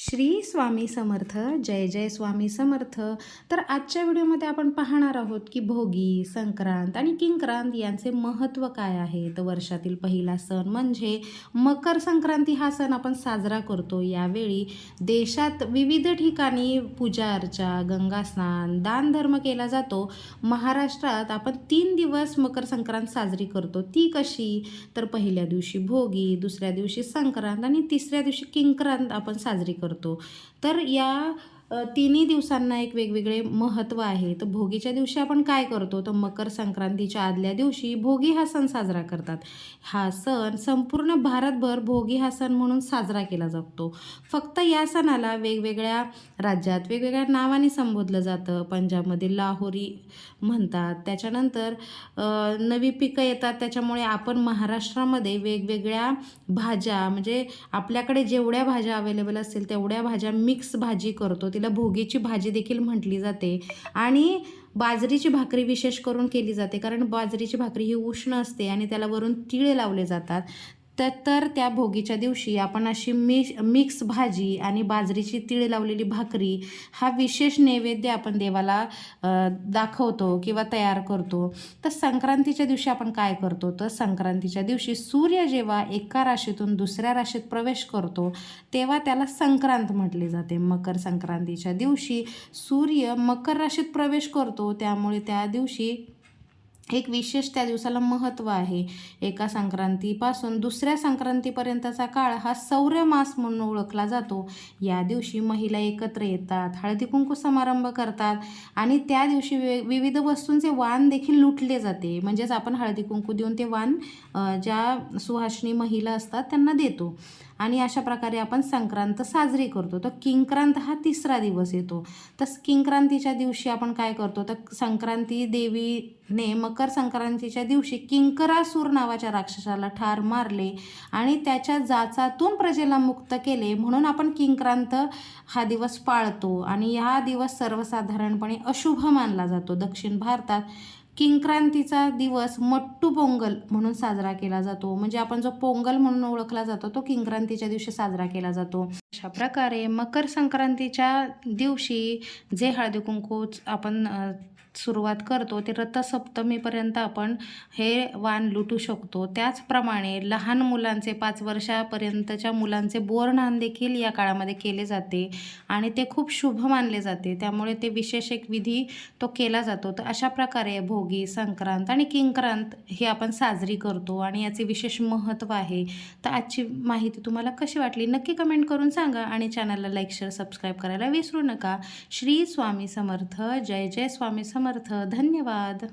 श्री स्वामी समर्थ जय जय स्वामी समर्थ. तर आजच्या व्हिडिओमध्ये आपण पाहणार आहोत की भोगी संक्रांत आणि किंक्रांत यांचे महत्त्व काय आहे तर वर्षातील पहिला सण म्हणजे मकर संक्रांती हा सण आपण साजरा करतो. यावेळी देशात विविध ठिकाणी पूजा अर्चा गंगास्नान दानधर्म केला जातो. महाराष्ट्रात आपण तीन दिवस मकर संक्रांत साजरी करतो. ती कशी? तर पहिल्या दिवशी भोगी दुसऱ्या दिवशी संक्रांत आणि तिसऱ्या दिवशी किंक्रांत आपण साजरी करतो. करतो. तर या तिन्ही दिवसांना एक वेगवेगळे महत्त्व आहे. तर भोगीच्या दिवशी आपण काय करतो? तर मकर संक्रांतीच्या आदल्या दिवशी भोगी हा सण साजरा करतात. हा सण संपूर्ण भारतभर भोगी हा सण म्हणून साजरा केला जातो. फक्त या सणाला वेगवेगळ्या राज्यात वेगवेगळ्या नावाने संबोधलं जातं. पंजाबमध्ये लाहोरी म्हणतात. त्याच्यानंतर नवी पिकं येतात. त्याच्यामुळे आपण महाराष्ट्रामध्ये वेगवेगळ्या भाज्या म्हणजे आपल्याकडे जेवढ्या भाज्या अवेलेबल असतील तेवढ्या भाज्या मिक्स भाजी करतो. तिला भोगीची भाजी देखील म्हटली जाते आणि बाजरीची भाकरी विशेष करून केली जाते. कारण बाजरीची भाकरी ही उष्ण असते आणि त्याला वरून तिळे लावले जातात. तर तर त्या भोगीच्या दिवशी आपण अशी मि मिक्स भाजी आणि बाजरीची तिळ लावलेली भाकरी हा विशेष नैवेद्य आपण देवाला दाखवतो किंवा तयार करतो. तर संक्रांतीच्या दिवशी आपण काय करतो? तर संक्रांतीच्या दिवशी सूर्य जेव्हा एका राशीतून दुसऱ्या राशीत प्रवेश करतो तेव्हा त्याला संक्रांत म्हटले जाते. मकर संक्रांतीच्या दिवशी सूर्य मकर राशीत प्रवेश करतो त्यामुळे त्या दिवशी एक विशेष त्या दिवसाला महत्त्व आहे. एका संक्रांतीपासून दुसऱ्या संक्रांतीपर्यंतचा काळ हा सौर्यमास म्हणून ओळखला जातो. या दिवशी महिला एकत्र येतात हळदी कुंकू समारंभ करतात आणि त्या दिवशी वे विविध वस्तूंचे वाण देखील लुटले जाते. म्हणजेच आपण हळदी कुंकू देऊन ते वाण ज्या सुहासनी महिला असतात त्यांना देतो. आणि अशा प्रकारे आपण संक्रांत साजरी करतो. तर किंक्रांत हा तिसरा दिवस येतो. तर किंक्रांतीच्या दिवशी आपण काय करतो? तर संक्रांती देवी ने मकर संक्रांतीच्या दिवशी किंकरासूर नावाच्या राक्षसाला ठार मारले आणि त्याच्या जाचातून प्रजेला मुक्त केले. म्हणून आपण किंक्रांत हा दिवस पाळतो आणि हा दिवस सर्वसाधारणपणे अशुभ मानला जातो. दक्षिण भारतात किंक्रांतीचा दिवस मट्टू पोंगल म्हणून साजरा केला जातो. म्हणजे आपण जो पोंगल म्हणून ओळखला जातो तो किंक्रांतीच्या दिवशी साजरा केला जातो. अशा प्रकारे मकर संक्रांतीच्या दिवशी जे हळदी कुंकू आपण सुरुवात करतो ते रथसप्तमीपर्यंत आपण हे वाण लुटू शकतो. त्याचप्रमाणे लहान मुलांचे पाच वर्षापर्यंतच्या मुलांचे बोरनान देखील या काळामध्ये केले जाते आणि ते खूप शुभ मानले जाते. त्यामुळे ते विशेष एक विधी तो केला जातो. तर अशा प्रकारे भोगी संक्रांत आणि किंक्रांत हे आपण साजरी करतो आणि याचे विशेष महत्त्व आहे. तर आजची माहिती तुम्हाला कशी वाटली? नक्की कमेंट करून सांगा आणि चॅनलला लाईक शेअर सबस्क्राईब करायला विसरू नका. श्री स्वामी समर्थ. जय जय स्वामी समर्थ. धन्यवाद.